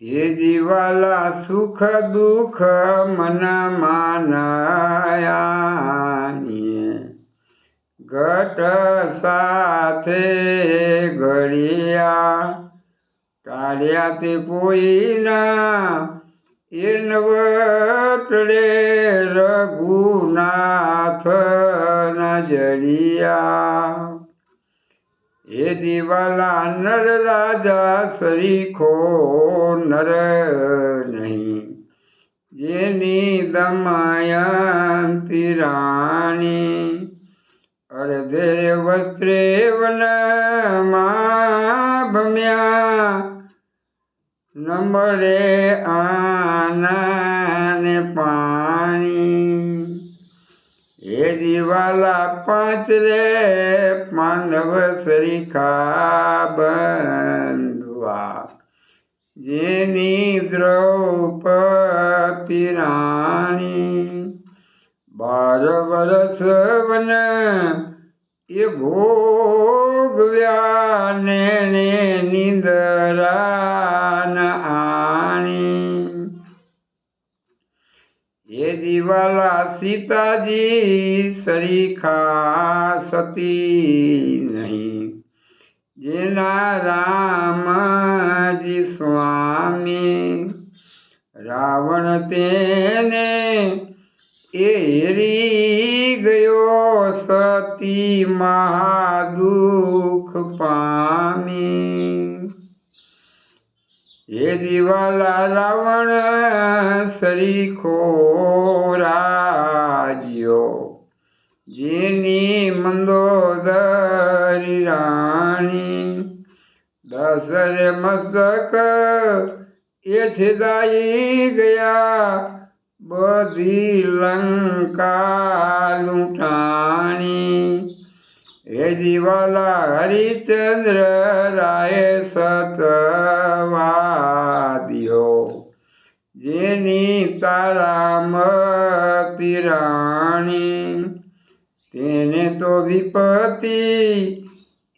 એ જીવાલા સુખ દુઃખ મન માનયાની ઘટ સાથે ઘડિયા ટાળ્યા તે કોઈના એ નવટડે રઘુનાથ નજરિયા એ દિવાલા નર રાજા સરીખો નર નહીં. જેની દમયંતી રાણી અડધે વસ્ત્રે વનમાં ભમ્યા ન મળે આનાને પાણી. એ દિવાલા પાંચ રે પાંડવ સરીખા બંધવા જેની દ્રૌપદી રાણી બાર વરસ વન એ ભોગવ્યા ને નિંદરા ન એ દિવાલા સીતાજી સરીખા સતી નહીં. જેના રામજી સ્વામી રાવણ તેને એરી ગયો સતી મહાદુખ પામી. એ દિવાલા રાવણ સરીખો રાજ્યો. જેની મંદોદરી રાણી દસરે મસ્તક એ છેદાઈ ગયા. બધી લંકા લૂંટાણી. એ દિવાલા હરિચંદ્ર રાય સતવાદિયો જેની તારામતી રાણી તેને તો વિપત્તિ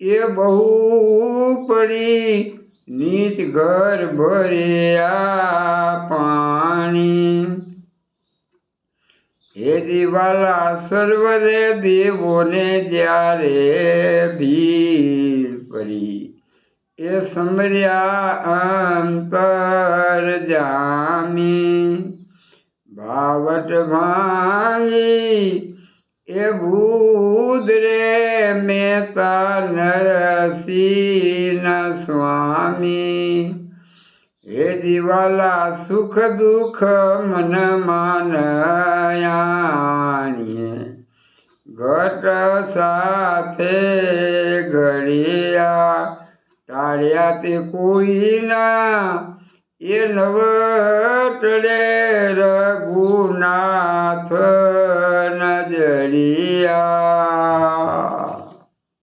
એ બહુ પડી. નીચ ઘર ભર્યા પાણી. એ દિવાલા સર્વરે દેવોને જ્યારે ભીડ પડી. એ સમર્યા અંતર જામી. ભાવટ ભાંગી, એ ભૂદરે મેતા નરસિંહ સ્વામી. હે દિવાલા સુખ દુઃખ મન માનયાણીએ. ઘટ સાથે ઘડિયા ટાળ્યા તે કોઈના? એ નવટડે રઘુનાથ નજરિયા.